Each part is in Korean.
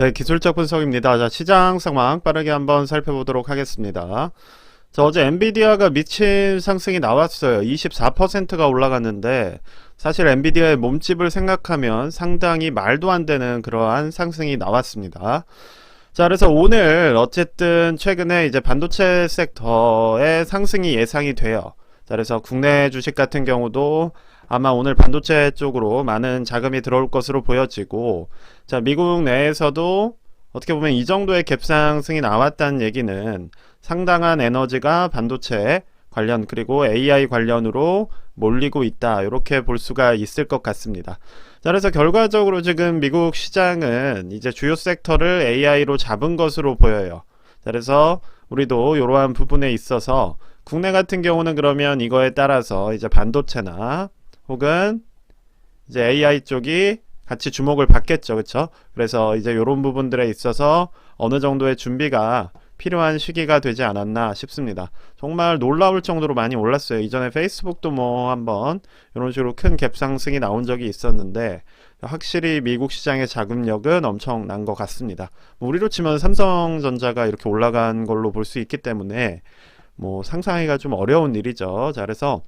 네, 기술적 분석입니다. 자, 시장 상황 빠르게 한번 살펴보도록 하겠습니다. 자, 어제 엔비디아가 미친 상승이 나왔어요. 24%가 올라갔는데, 사실 엔비디아의 몸집을 생각하면 상당히 말도 안 되는 그러한 상승이 나왔습니다. 자, 그래서 오늘 어쨌든 최근에 이제 반도체 섹터의 상승이 예상이 돼요. 자, 그래서 국내 주식 같은 경우도 아마 오늘 반도체 쪽으로 많은 자금이 들어올 것으로 보여지고, 자, 미국 내에서도 어떻게 보면 이 정도의 갭 상승이 나왔다는 얘기는 상당한 에너지가 반도체 관련 그리고 AI 관련으로 몰리고 있다. 이렇게 볼 수가 있을 것 같습니다. 자, 그래서 결과적으로 지금 미국 시장은 이제 주요 섹터를 AI로 잡은 것으로 보여요. 자, 그래서 우리도 이러한 부분에 있어서 국내 같은 경우는 그러면 이거에 따라서 이제 반도체나 혹은 이제 AI 쪽이 같이 주목을 받겠죠. 그쵸? 그래서 이제 이런 부분들에 있어서 어느 정도의 준비가 필요한 시기가 되지 않았나 싶습니다. 정말 놀라울 정도로 많이 올랐어요. 이전에 페이스북도 뭐 한번 이런 식으로 큰 갭 상승이 나온 적이 있었는데 확실히 미국 시장의 자금력은 엄청난 것 같습니다. 뭐 우리로 치면 삼성전자가 이렇게 올라간 걸로 볼 수 있기 때문에 뭐 상상하기가 좀 어려운 일이죠. 자, 그래서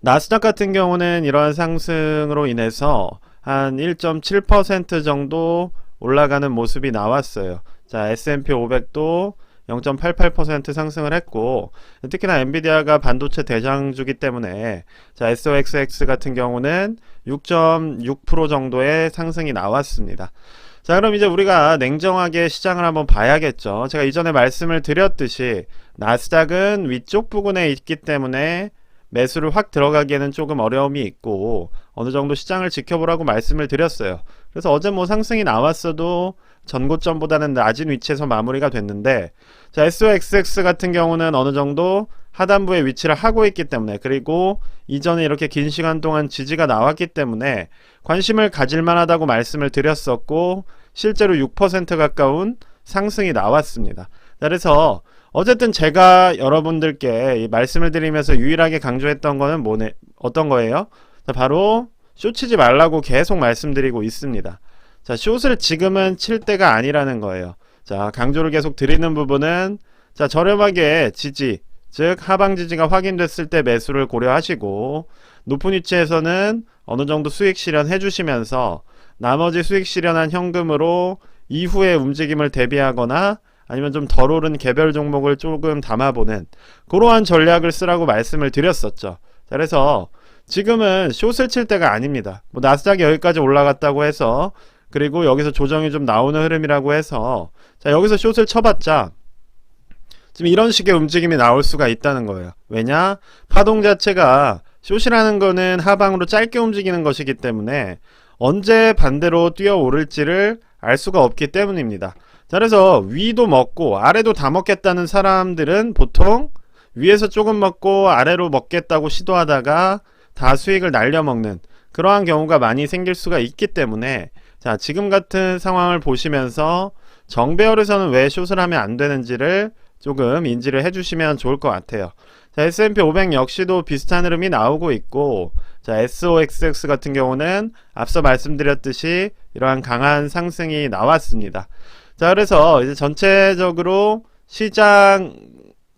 나스닥 같은 경우는 이러한 상승으로 인해서 한 1.7% 정도 올라가는 모습이 나왔어요. 자, S&P 500도 0.88% 상승을 했고 특히나 엔비디아가 반도체 대장주기 때문에 자, SOXX 같은 경우는 6.6% 정도의 상승이 나왔습니다. 자, 그럼 이제 우리가 냉정하게 시장을 한번 봐야겠죠. 제가 이전에 말씀을 드렸듯이 나스닥은 위쪽 부분에 있기 때문에 매수를 확 들어가기에는 조금 어려움이 있고 어느 정도 시장을 지켜보라고 말씀을 드렸어요. 그래서 어제 뭐 상승이 나왔어도 전고점보다는 낮은 위치에서 마무리가 됐는데 자 SOXX 같은 경우는 어느 정도 하단부에 위치를 하고 있기 때문에 그리고 이전에 이렇게 긴 시간 동안 지지가 나왔기 때문에 관심을 가질 만하다고 말씀을 드렸었고 실제로 6% 가까운 상승이 나왔습니다. 자, 그래서 어쨌든 제가 여러분들께 이 말씀을 드리면서 유일하게 강조했던 거는 뭐네, 어떤 거예요? 자, 바로 쇼 치지 말라고 계속 말씀드리고 있습니다. 자, 숏을 지금은 칠 때가 아니라는 거예요. 자, 강조를 계속 드리는 부분은 자, 저렴하게 지지, 즉 하방 지지가 확인됐을 때 매수를 고려하시고 높은 위치에서는 어느 정도 수익 실현해 주시면서 나머지 수익 실현한 현금으로 이후의 움직임을 대비하거나 아니면 좀 덜 오른 개별 종목을 조금 담아보는 그러한 전략을 쓰라고 말씀을 드렸었죠. 자, 그래서 지금은 숏을 칠 때가 아닙니다. 뭐 나스닥이 여기까지 올라갔다고 해서 그리고 여기서 조정이 좀 나오는 흐름이라고 해서 자 여기서 숏을 쳐봤자 지금 이런 식의 움직임이 나올 수가 있다는 거예요. 왜냐? 파동 자체가 숏이라는 거는 하방으로 짧게 움직이는 것이기 때문에 언제 반대로 뛰어오를지를 알 수가 없기 때문입니다. 자, 그래서 위도 먹고 아래도 다 먹겠다는 사람들은 보통 위에서 조금 먹고 아래로 먹겠다고 시도하다가 다 수익을 날려먹는 그러한 경우가 많이 생길 수가 있기 때문에 자, 지금 같은 상황을 보시면서 정배열에서는 왜 숏을 하면 안 되는지를 조금 인지를 해주시면 좋을 것 같아요. 자, S&P 500 역시도 비슷한 흐름이 나오고 있고, 자, SOXX 같은 경우는 앞서 말씀드렸듯이 이러한 강한 상승이 나왔습니다. 자, 그래서 이제 전체적으로 시장,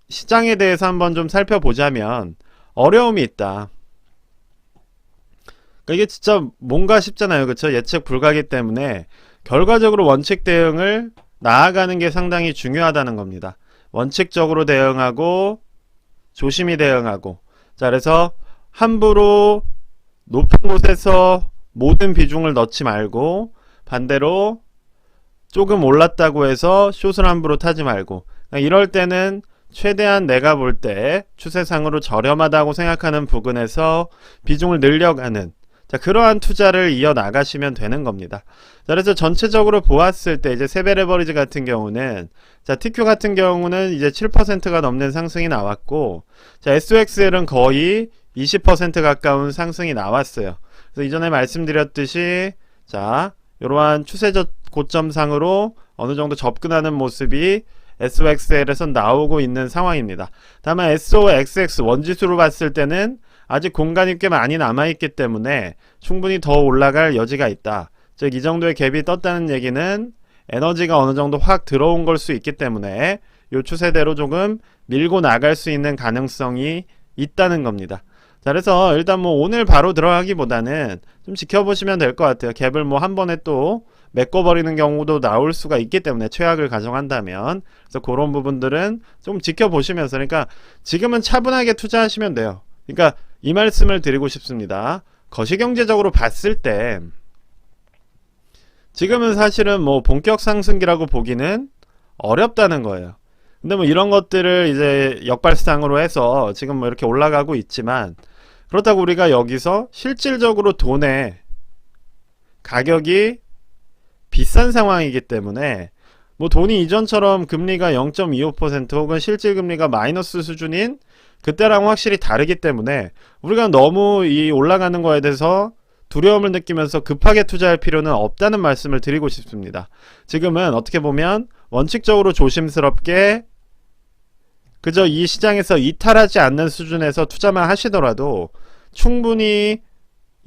시장에 대해서 한번 좀 살펴보자면 어려움이 있다. 그러니까 이게 진짜 뭔가 싶잖아요. 그쵸? 예측 불가기 때문에 결과적으로 원칙 대응을 나아가는 게 상당히 중요하다는 겁니다. 원칙적으로 대응하고 조심히 대응하고 자 그래서 함부로 높은 곳에서 모든 비중을 넣지 말고 반대로 조금 올랐다고 해서 숏을 함부로 타지 말고 그러니까 이럴 때는 최대한 내가 볼 때 추세상으로 저렴하다고 생각하는 부근에서 비중을 늘려가는 자, 그러한 투자를 이어 나가시면 되는 겁니다. 자, 그래서 전체적으로 보았을 때 이제 세배 레버리지 같은 경우는 자, TQ 같은 경우는 이제 7%가 넘는 상승이 나왔고 자, SOXL은 거의 20% 가까운 상승이 나왔어요. 그래서 이전에 말씀드렸듯이 자, 이러한 추세적 고점상으로 어느 정도 접근하는 모습이 SOXL에서 나오고 있는 상황입니다. 다만 SOXX 원지수로 봤을 때는 아직 공간이 꽤 많이 남아있기 때문에 충분히 더 올라갈 여지가 있다. 즉 이 정도의 갭이 떴다는 얘기는 에너지가 어느 정도 확 들어온 걸 수 있기 때문에 요 추세대로 조금 밀고 나갈 수 있는 가능성이 있다는 겁니다. 자, 그래서 일단 뭐 오늘 바로 들어가기보다는 좀 지켜보시면 될 것 같아요. 갭을 뭐 한 번에 또 메꿔버리는 경우도 나올 수가 있기 때문에 최악을 가정한다면 그래서 그런 부분들은 좀 지켜보시면서 그러니까 지금은 차분하게 투자하시면 돼요. 그러니까 이 말씀을 드리고 싶습니다. 거시경제적으로 봤을 때 지금은 사실은 뭐 본격 상승기라고 보기는 어렵다는 거예요. 근데 뭐 이런 것들을 이제 역발상으로 해서 지금 뭐 이렇게 올라가고 있지만 그렇다고 우리가 여기서 실질적으로 돈의 가격이 비싼 상황이기 때문에 뭐 돈이 이전처럼 금리가 0.25% 혹은 실질 금리가 마이너스 수준인 그때랑 확실히 다르기 때문에 우리가 너무 이 올라가는 거에 대해서 두려움을 느끼면서 급하게 투자할 필요는 없다는 말씀을 드리고 싶습니다. 지금은 어떻게 보면 원칙적으로 조심스럽게 그저 이 시장에서 이탈하지 않는 수준에서 투자만 하시더라도 충분히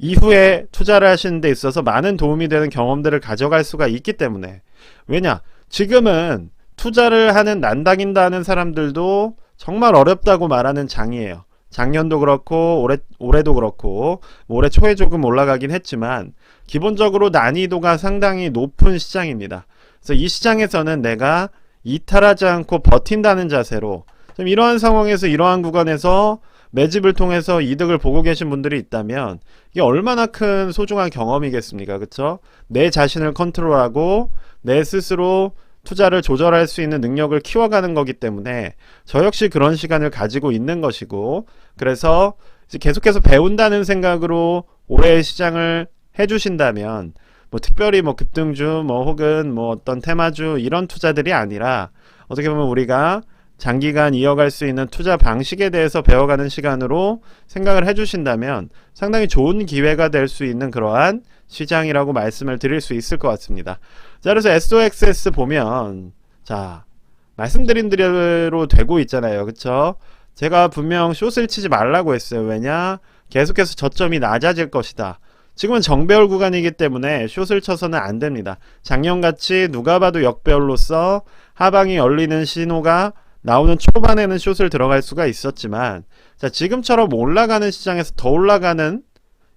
이후에 투자를 하시는 데 있어서 많은 도움이 되는 경험들을 가져갈 수가 있기 때문에 왜냐 지금은 투자를 하는 난당인다 하는 사람들도 정말 어렵다고 말하는 장이에요. 작년도 그렇고 올해 올해도 그렇고 뭐 올해 초에 조금 올라가긴 했지만 기본적으로 난이도가 상당히 높은 시장입니다. 그래서 이 시장에서는 내가 이탈하지 않고 버틴다는 자세로 좀 이러한 상황에서 이러한 구간에서 매집을 통해서 이득을 보고 계신 분들이 있다면 이게 얼마나 큰 소중한 경험이겠습니까? 그쵸? 내 자신을 컨트롤하고 내 스스로 투자를 조절할 수 있는 능력을 키워가는 거기 때문에 저 역시 그런 시간을 가지고 있는 것이고 그래서 계속해서 배운다는 생각으로 올해의 시장을 해주신다면 뭐 특별히 뭐 급등주 뭐 혹은 뭐 어떤 테마주 이런 투자들이 아니라 어떻게 보면 우리가 장기간 이어갈 수 있는 투자 방식에 대해서 배워가는 시간으로 생각을 해주신다면 상당히 좋은 기회가 될 수 있는 그러한 시장이라고 말씀을 드릴 수 있을 것 같습니다. 자, 그래서 SOXS 보면 자 말씀드린 대로 되고 있잖아요, 그쵸? 제가 분명 숏을 치지 말라고 했어요. 왜냐? 계속해서 저점이 낮아질 것이다. 지금은 정배열 구간이기 때문에 숏을 쳐서는 안 됩니다. 작년같이 누가 봐도 역배열로서 하방이 열리는 신호가 나오는 초반에는 숏을 들어갈 수가 있었지만 자 지금처럼 올라가는 시장에서 더 올라가는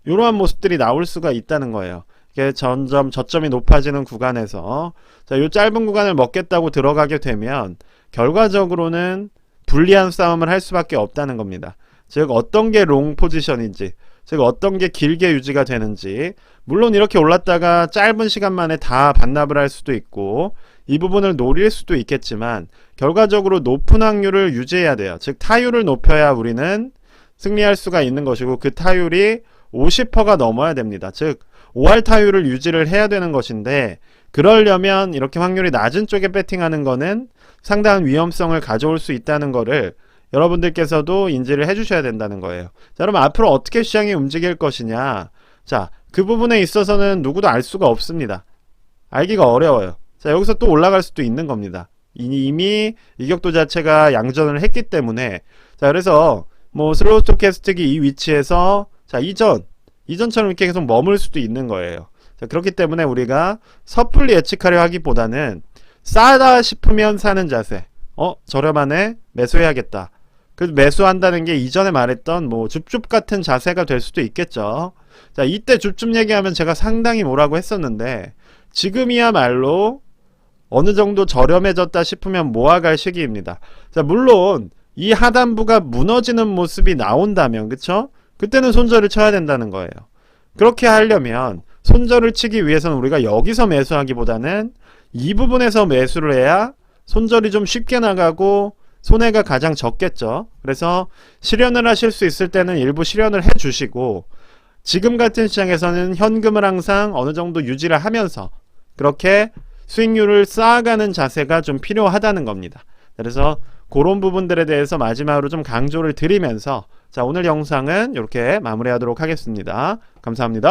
이러한 모습들이 나올 수가 있다는 거예요. 이게 점점 저점이 높아지는 구간에서 자요 짧은 구간을 먹겠다고 들어가게 되면 결과적으로는 불리한 싸움을 할 수밖에 없다는 겁니다. 즉 어떤 게 롱 포지션인지 즉 어떤 게 길게 유지가 되는지 물론 이렇게 올랐다가 짧은 시간 만에 다 반납을 할 수도 있고 이 부분을 노릴 수도 있겠지만 결과적으로 높은 확률을 유지해야 돼요. 즉 타율을 높여야 우리는 승리할 수가 있는 것이고 그 타율이 50%가 넘어야 됩니다. 즉 5할 타율을 유지를 해야 되는 것인데 그러려면 이렇게 확률이 낮은 쪽에 배팅하는 거는 상당한 위험성을 가져올 수 있다는 거를 여러분들께서도 인지를 해주셔야 된다는 거예요. 자, 그럼 앞으로 어떻게 시장이 움직일 것이냐? 자, 그 부분에 있어서는 누구도 알 수가 없습니다. 알기가 어려워요. 자, 여기서 또 올라갈 수도 있는 겁니다. 이미 이격도 자체가 양전을 했기 때문에 자, 그래서 뭐 슬로우 스토캐스틱이 이 위치에서 자, 이전 이전처럼 이렇게 계속 머물 수도 있는 거예요. 자, 그렇기 때문에 우리가 섣불리 예측하려 하기보다는 싸다 싶으면 사는 자세. 어, 저렴하네. 매수해야겠다. 그 매수한다는 게 이전에 말했던 뭐 줍줍 같은 자세가 될 수도 있겠죠. 자, 이때 줍줍 얘기하면 제가 상당히 뭐라고 했었는데 지금이야말로 어느 정도 저렴해졌다 싶으면 모아갈 시기입니다. 자, 물론 이 하단부가 무너지는 모습이 나온다면 그쵸? 그때는 손절을 쳐야 된다는 거예요. 그렇게 하려면 손절을 치기 위해서는 우리가 여기서 매수하기보다는 이 부분에서 매수를 해야 손절이 좀 쉽게 나가고 손해가 가장 적겠죠. 그래서 실현을 하실 수 있을 때는 일부 실현을 해 주시고 지금 같은 시장에서는 현금을 항상 어느 정도 유지를 하면서 그렇게 수익률을 쌓아가는 자세가 좀 필요하다는 겁니다. 그래서 그런 부분들에 대해서 마지막으로 좀 강조를 드리면서 자 오늘 영상은 이렇게 마무리하도록 하겠습니다. 감사합니다.